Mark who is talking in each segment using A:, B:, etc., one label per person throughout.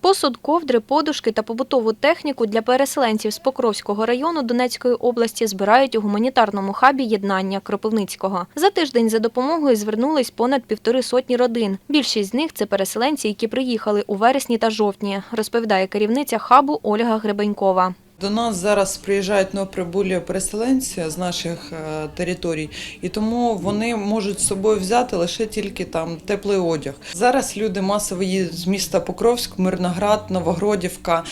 A: Посуд, ковдри, подушки та побутову техніку для переселенців з Покровського району Донецької області збирають у гуманітарному хабі єднання Кропивницького. За тиждень за допомогою звернулись понад півтори сотні родин. Більшість з них це переселенці, які приїхали у вересні та жовтні, розповідає керівниця хабу Ольга Гребенькова.
B: До нас зараз приїжджають новоприбулі переселенці з наших е, територій, і тому вони можуть з собою взяти лише тільки там теплий одяг. Зараз люди масово їдуть з міста Покровськ, Мирноград, Новогродівка.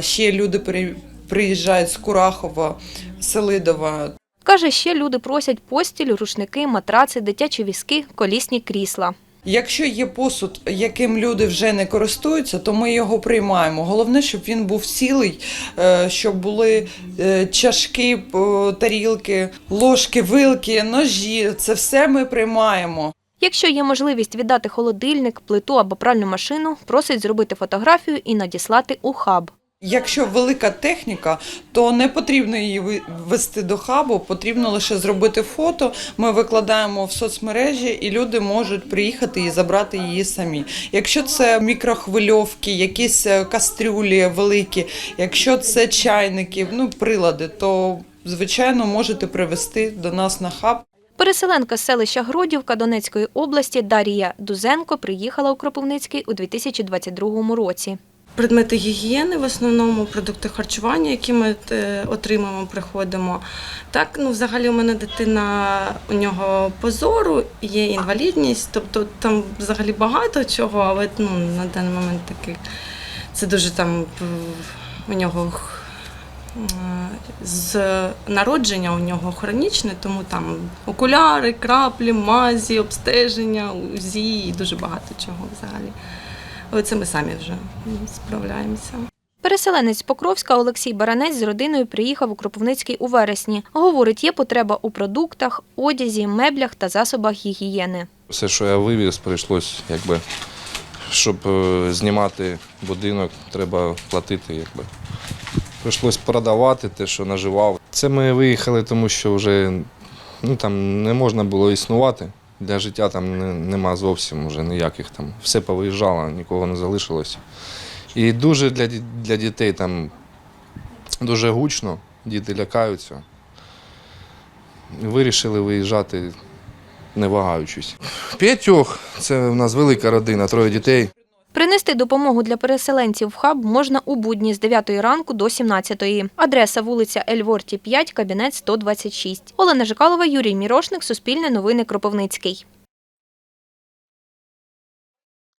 B: Ще люди при- приїжджають з Курахова, Селидова.
A: Каже, ще люди просять постіль, рушники, матраци, дитячі візки, колісні крісла.
B: Якщо є посуд, яким люди вже не користуються, то ми його приймаємо. Головне, щоб він був цілий, е, щоб були е, чашки, тарілки, ложки, вилки, ножі. Це все ми приймаємо.
A: Якщо є можливість віддати холодильник, плиту або пральну машину, просить зробити фотографію і надіслати у хаб.
B: Якщо велика техніка, то не потрібно її вести до хабу, потрібно лише зробити фото. Ми викладаємо в соцмережі, і люди можуть приїхати і забрати її самі. Якщо це мікрохвильовки, якісь е, кастрюлі великі, якщо це чайники, ну прилади, то звичайно можете привезти до нас на хаб.
A: Переселенка з селища Гродівка Донецької області Дарія Дузенко приїхала у Кропивницький у 2022 році.
C: Предмети гігієни, в основному продукти харчування, які ми е, отримуємо, приходимо. Так, ну взагалі у мене дитина у нього позору, є інвалідність, тобто там взагалі багато чого, але ну, на даний момент такий це дуже там у нього е, з народження у нього хронічне, тому там окуляри, краплі, мазі, обстеження, УЗІ і дуже багато чого взагалі. Але це ми самі вже справляємося.
A: Переселенець з Покровська Олексій Баранець з родиною приїхав у Кропивницький у вересні. Говорить, є потреба у продуктах, одязі, меблях та засобах гігієни.
D: Все, що я вивіз, прийшлось, якби, щоб е, знімати будинок, треба платити. Якби. Прийшлось продавати те, що наживав. Це ми виїхали, тому що вже ну, там не можна було існувати. Для життя там не, нема зовсім вже ніяких там. Все повиїжджало, нікого не залишилось. І дуже для, для дітей там дуже гучно, діти лякаються. Вирішили виїжджати не вагаючись. П'ятьох це в нас велика родина, троє дітей.
A: Принести допомогу для переселенців в хаб можна у будні з 9 ранку до 17. Адреса вулиця Ельворті 5, кабінет 126. Олена Жикалова, Юрій Мірошник, Суспільне новини Кропивницький.